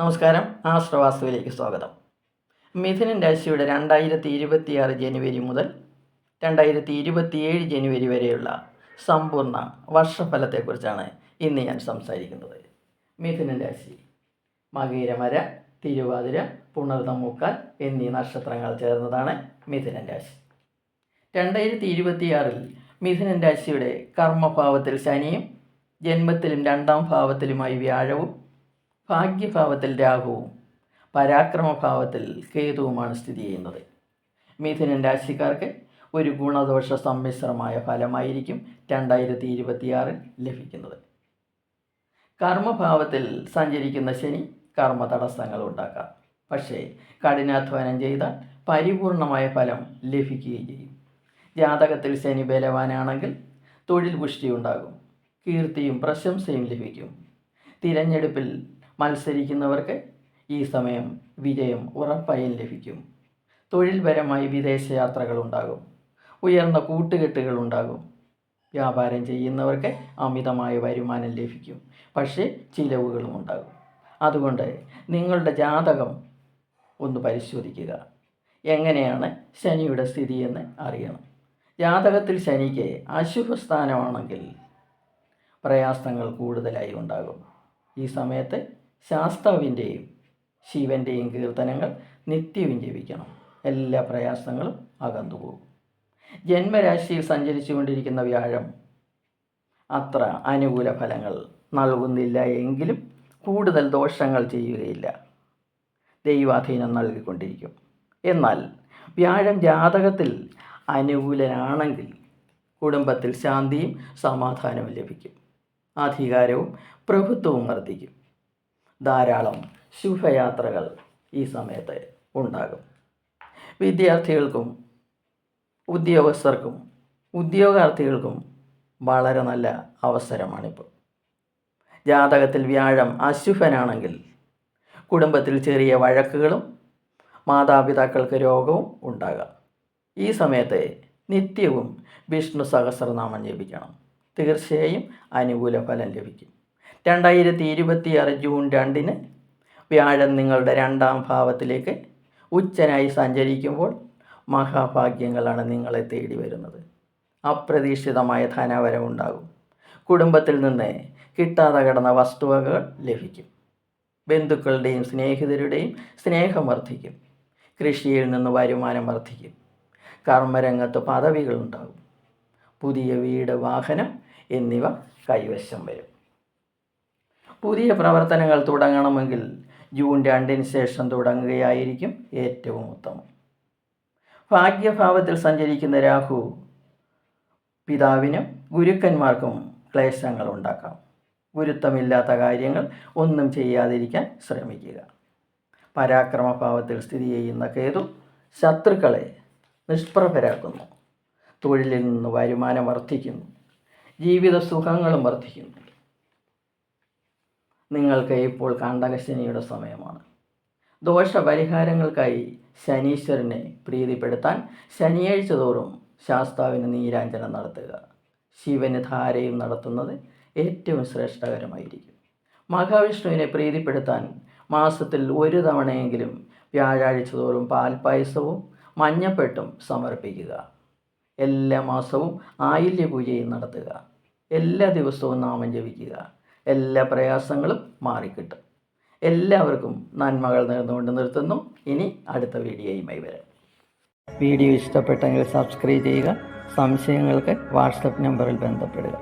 നമസ്കാരം. ആശ്രവാസ്തുവിലേക്ക് സ്വാഗതം. മിഥുനൻ രാശിയുടെ രണ്ടായിരത്തി ഇരുപത്തിയാറ് ജനുവരി മുതൽ രണ്ടായിരത്തി ഇരുപത്തിയേഴ് ജനുവരി വരെയുള്ള സമ്പൂർണ വർഷഫലത്തെക്കുറിച്ചാണ് ഇന്ന് ഞാൻ സംസാരിക്കുന്നത്. മിഥുനൻ രാശി. മകീരമര തിരുവാതിര പുണർതമുക്കാൽ എന്നീ നക്ഷത്രങ്ങൾ ചേർന്നതാണ് മിഥുനൻ രാശി. രണ്ടായിരത്തി ഇരുപത്തിയാറിൽ മിഥുനൻ രാശിയുടെ കർമ്മഭാവത്തിൽ ശനിയും ജന്മത്തിലും രണ്ടാം ഭാവത്തിലുമായി വ്യാഴവും ഭാഗ്യഭാവത്തിൽ രാഹുവും പരാക്രമഭാവത്തിൽ കേതുവുമാണ് സ്ഥിതി ചെയ്യുന്നത്. മിഥുനൻ രാശിക്കാർക്ക് ഒരു ഗുണദോഷ സമ്മിശ്രമായ ഫലമായിരിക്കും രണ്ടായിരത്തി ഇരുപത്തിയാറിൽ ലഭിക്കുന്നത്. കർമ്മഭാവത്തിൽ സഞ്ചരിക്കുന്ന ശനി കർമ്മ തടസ്സങ്ങൾ ഉണ്ടാക്കാം. പക്ഷേ കഠിനാധ്വാനം ചെയ്താൽ പരിപൂർണമായ ഫലം ലഭിക്കുകയും ചെയ്യും. ജാതകത്തിൽ ശനി ബലവാനാണെങ്കിൽ തൊഴിൽ പുഷ്ടി ഉണ്ടാകും. കീർത്തിയും പ്രശംസയും ലഭിക്കും. തിരഞ്ഞെടുപ്പിൽ മത്സരിക്കുന്നവർക്ക് ഈ സമയം വിജയം ഉറപ്പായും ലഭിക്കും. തൊഴിൽപരമായി വിദേശയാത്രകൾ ഉണ്ടാകും ഉയർന്ന കൂട്ടുകെട്ടുകൾ ഉണ്ടാകും. വ്യാപാരം ചെയ്യുന്നവർക്ക് അമിതമായ വരുമാനം ലഭിക്കും. പക്ഷേ ചിലവുകളും ഉണ്ടാകും. അതുകൊണ്ട് നിങ്ങളുടെ ജാതകം ഒന്ന് പരിശോധിക്കുക. എങ്ങനെയാണ് ശനിയുടെ സ്ഥിതിയെന്ന് അറിയണം. ജാതകത്തിൽ ശനിക്ക് അശുഭസ്ഥാനമാണെങ്കിൽ പ്രയാസങ്ങൾ കൂടുതലായി ഉണ്ടാകും. ഈ സമയത്ത് ശാസ്താവിന്റെയും ശിവന്റെയും കീർത്തനങ്ങൾ നിത്യവും ജപിക്കണം. എല്ലാ പ്രയാസങ്ങളും അകന്നു പോകും ജന്മരാശിയിൽ സഞ്ചരിച്ചു കൊണ്ടിരിക്കുന്ന വ്യാഴം അത്ര അനുകൂല ഫലങ്ങൾ നൽകുന്നില്ല എങ്കിലും കൂടുതൽ ദോഷങ്ങൾ ചെയ്യുകയില്ല. ദൈവാധീനം നൽകിക്കൊണ്ടിരിക്കും. എന്നാൽ വ്യാഴം ജാതകത്തിൽ അനുകൂലനാണെങ്കിൽ കുടുംബത്തിൽ ശാന്തിയും സമാധാനവും ലഭിക്കും. അധികാരവും പ്രഭുത്വവും വർദ്ധിക്കും. ധാരാളം ശുഭയാത്രകൾ ഈ സമയത്ത് ഉണ്ടാകും. വിദ്യാർത്ഥികൾക്കും ഉദ്യോഗസ്ഥർക്കും ഉദ്യോഗാർത്ഥികൾക്കും വളരെ നല്ല അവസരമാണിപ്പോൾ. ജാതകത്തിൽ വ്യാഴം അശുഭനാണെങ്കിൽ കുടുംബത്തിൽ ചെറിയ വഴക്കുകളും മാതാപിതാക്കൾക്ക് രോഗവും ഉണ്ടാകാം. ഈ സമയത്ത് നിത്യവും വിഷ്ണു സഹസ്രനാമം ജപിക്കണം. തീർച്ചയായും അനുകൂല ഫലം ലഭിക്കും. രണ്ടായിരത്തി ഇരുപത്തിയാറ് ജൂൺ രണ്ടിന് വ്യാഴം നിങ്ങളുടെ രണ്ടാം ഭാവത്തിലേക്ക് ഉച്ചനായി സഞ്ചരിക്കുമ്പോൾ മഹാഭാഗ്യങ്ങളാണ് നിങ്ങളെ തേടി വരുന്നത്. അപ്രതീക്ഷിതമായ ധനവരവുണ്ടാകും കുടുംബത്തിൽ നിന്ന് കിട്ടാതെ കിടന്ന വസ്തുവകൾ ലഭിക്കും. ബന്ധുക്കളുടെയും സ്നേഹിതരുടെയും സ്നേഹം വർദ്ധിക്കും. കൃഷിയിൽ നിന്ന് വരുമാനം വർദ്ധിക്കും. കർമ്മരംഗത്ത് പദവികളുണ്ടാകും. പുതിയ വീട് വാഹനം എന്നിവ കൈവശം വരും. പുതിയ പ്രവർത്തനങ്ങൾ തുടങ്ങണമെങ്കിൽ ജൂൺ രണ്ടിന് ശേഷം തുടങ്ങുകയായിരിക്കും ഏറ്റവും ഉത്തമം. ഭാഗ്യഭാവത്തിൽ സഞ്ചരിക്കുന്ന രാഹു പിതാവിനും ഗുരുക്കന്മാർക്കും ക്ലേശങ്ങൾ ഉണ്ടാക്കാം. ഗുരുത്വമില്ലാത്ത കാര്യങ്ങൾ ഒന്നും ചെയ്യാതിരിക്കാൻ ശ്രമിക്കുക. പരാക്രമഭാവത്തിൽ സ്ഥിതി ചെയ്യുന്ന കേതു ശത്രുക്കളെ നിഷ്പ്രഭരാക്കുന്നു. തൊഴിലിൽ നിന്ന് വരുമാനം വർദ്ധിക്കുന്നു. ജീവിത സുഖങ്ങളും വർദ്ധിക്കുന്നു. നിങ്ങൾക്ക് ഇപ്പോൾ കണ്ടകശനിയുടെ സമയമാണ്. ദോഷപരിഹാരങ്ങൾക്കായി ശനീശ്വരനെ പ്രീതിപ്പെടുത്താൻ ശനിയാഴ്ച തോറും ശാസ്താവിന് നീരാഞ്ജനം നടത്തുക. ശിവന് ധാരയും നടത്തുന്നത് ഏറ്റവും ശ്രേഷ്ഠകരമായിരിക്കും. മഹാവിഷ്ണുവിനെ പ്രീതിപ്പെടുത്താൻ മാസത്തിൽ ഒരു തവണയെങ്കിലും വ്യാഴാഴ്ച തോറും പാൽപ്പായസവും മഞ്ഞപ്പെട്ടും സമർപ്പിക്കുക. എല്ലാ മാസവും ആയില്യ പൂജയും നടത്തുക. എല്ലാ ദിവസവും നാമം ജപിക്കുക. എല്ലാ പ്രയാസങ്ങളും മാറിക്കിട്ടും. എല്ലാവർക്കും നന്മകൾ നേർന്നുകൊണ്ട് നിർത്തുന്നു. ഇനി അടുത്ത വീഡിയോയുമായി വരാം. വീഡിയോ ഇഷ്ടപ്പെട്ടെങ്കിൽ സബ്സ്ക്രൈബ് ചെയ്യുക സംശയങ്ങൾക്ക് വാട്സപ്പ് നമ്പറിൽ ബന്ധപ്പെടുക.